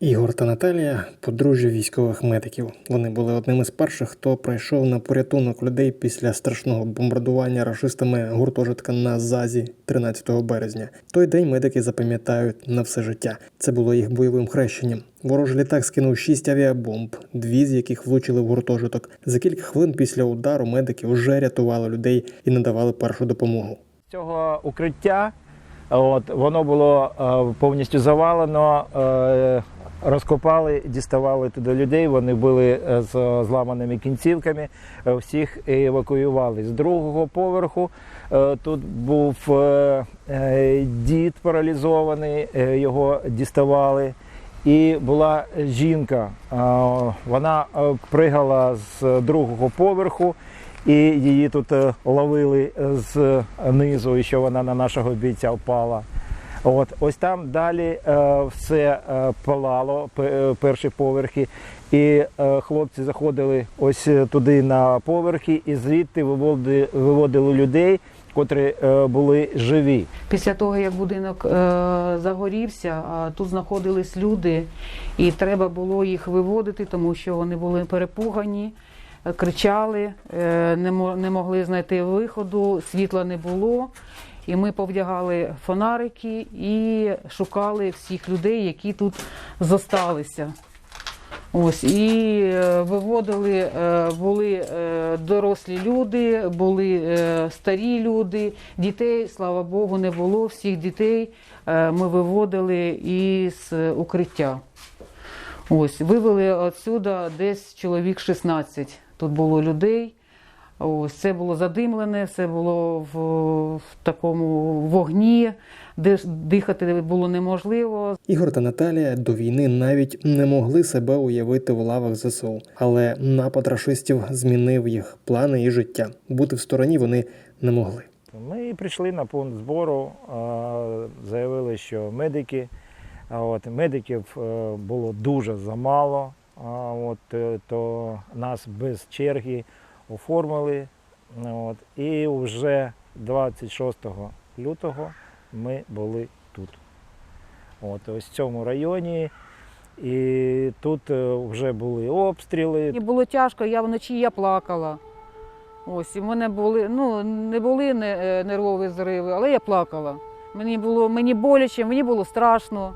Ігор та Наталія подружжя військових медиків. Вони були одним із перших, хто прийшов на порятунок людей після страшного бомбардування рашистами гуртожитка на ЗАЗі 13 березня. Той день медики запам'ятають на все життя. Це було їх бойовим хрещенням. Ворожий літак скинув шість авіабомб, дві з яких влучили в гуртожиток. За кілька хвилин після удару медики вже рятували людей і надавали першу допомогу. З цього укриття от, воно було е, повністю завалено. Е, розкопали, діставали туди людей. Вони були е, з зламаними кінцівками. Е, всіх евакуювали з другого поверху. Е, тут був дід паралізований, його діставали. І була жінка, вона пригала з другого поверху, і її тут ловили з низу, і що вона на нашого бійця впала. От ось там далі е, все е, палало, е, перші поверхи, і е, хлопці заходили ось е, туди на поверхи, і звідти виводили, виводили людей, котрі е, були живі. Після того, як будинок е, загорівся, тут знаходились люди, і треба було їх виводити, тому що вони були перепугані, кричали, е, не могли знайти виходу, світла не було. І ми повдягали фонарики і шукали всіх людей, які тут зосталися. Ось і е, виводили, е, були е, дорослі люди, були старі люди, дітей, слава Богу, не було. Всіх дітей ми виводили із укриття. Ось, вивели отсюда десь чоловік 16. Тут було людей. Ось це було задимлене, все було в, в такому вогні, де ж дихати було неможливо. Ігор та Наталія до війни навіть не могли себе уявити в лавах ЗСУ, але напад рашистів змінив їх плани і життя. Бути в стороні вони не могли. Ми прийшли на пункт збору, заявили, що медики, а от, медиків е, було дуже замало, а от, е, то нас без черги оформили. От, і вже 26 лютого ми були тут. От, ось в цьому районі. І тут е, вже були обстріли. Мені було тяжко, я вночі я плакала. Ось, і мене були, ну, не були е, нервові зриви, але я плакала. Мені було мені боляче, мені було страшно.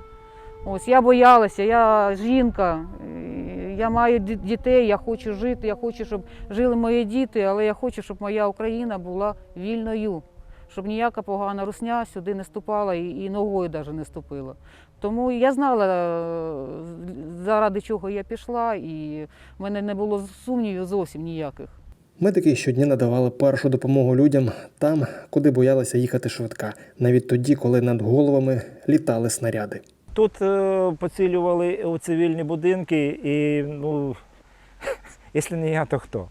Ось, я боялася, я жінка, і я маю дітей, я хочу жити, я хочу, щоб жили мої діти, але я хочу, щоб моя Україна була вільною, щоб ніяка погана русня сюди не ступала і, і ногою навіть не ступила. Тому я знала, е, заради чого я пішла, і в мене не було сумнівів зовсім ніяких. Медики щодня надавали першу допомогу людям там, куди боялася їхати швидка, навіть тоді, коли над головами літали снаряди. Тут е, поцілювали у цивільні будинки, і ну, якщо не я, то хто?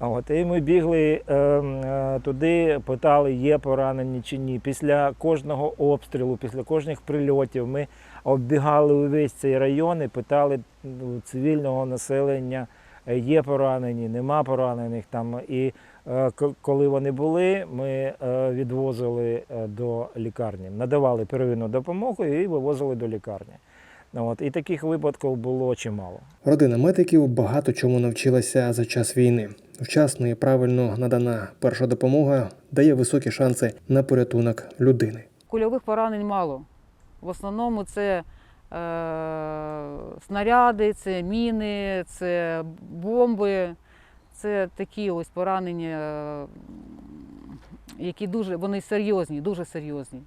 От, і ми бігли е, е, туди, питали, є поранені чи ні. Після кожного обстрілу, після кожних прильотів ми оббігали увесь цей район і питали ну, цивільного населення, є поранені, нема поранених там. І е, коли вони були, ми е, відвозили е, до лікарні, надавали первинну допомогу і вивозили до лікарні. От, і таких випадків було чимало. Родина медиків багато чому навчилася за час війни. Вчасно і правильно надана перша допомога дає високі шанси на порятунок людини. Кульових поранень мало. В основному це е, снаряди, це міни, це бомби, це такі ось поранення, які дуже вони серйозні, дуже серйозні.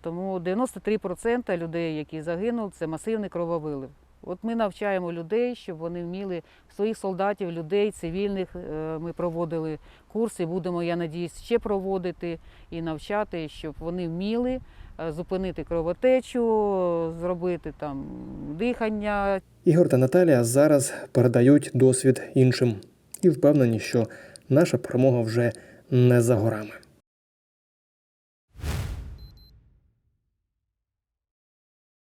Тому 93% людей, які загинули, це масивний крововилив. От ми навчаємо людей, щоб вони вміли своїх солдатів, людей, цивільних. е, Ми проводили курси, будемо, я надіюсь, ще проводити і навчати, щоб вони вміли зупинити кровотечу, зробити там дихання, Ігор та Наталія зараз передають досвід іншим і впевнені, що наша перемога вже не за горами.